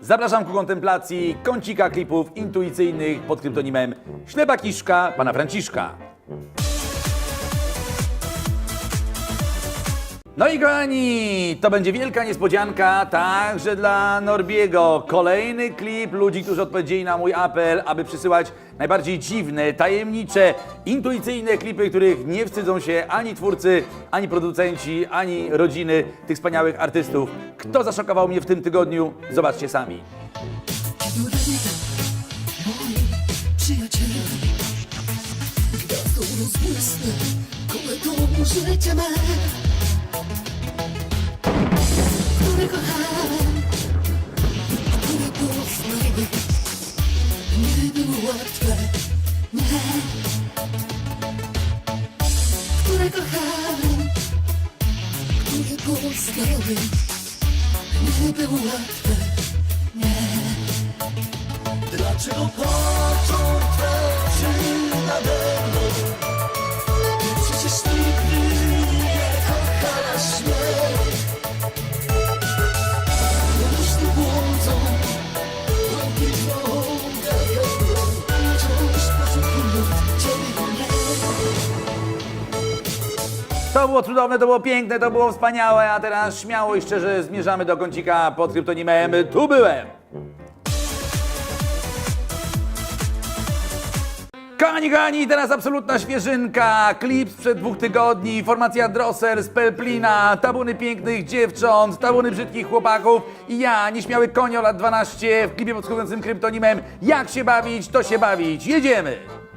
Zapraszam ku kontemplacji kącika klipów intuicyjnych pod kryptonimem Ślepa Kiszka pana Franciszka. No i kochani, to będzie wielka niespodzianka także dla Norbiego. Kolejny klip ludzi, którzy odpowiedzieli na mój apel, aby przysyłać najbardziej dziwne, tajemnicze, intuicyjne klipy, których nie wstydzą się ani twórcy, ani producenci, ani rodziny tych wspaniałych artystów. Kto zaszokował mnie w tym tygodniu? Zobaczcie sami. Życia me Które kochałem, które poznałem Nie było łatwe, nie Które kochałem, które Nie było łatwe, nie Dlaczego płaczą To było cudowne, to było piękne, to było wspaniałe, a teraz śmiało i szczerze zmierzamy do kącika pod kryptonimem Tu byłem! Kochani, kochani, teraz absolutna świeżynka. Klip sprzed dwóch tygodni, formacja Drosser z Pelplina, tabuny pięknych dziewcząt, tabuny brzydkich chłopaków i ja, nieśmiały konio lat 12 w klipie pod kryptonimem Jak się bawić, to się bawić. Jedziemy!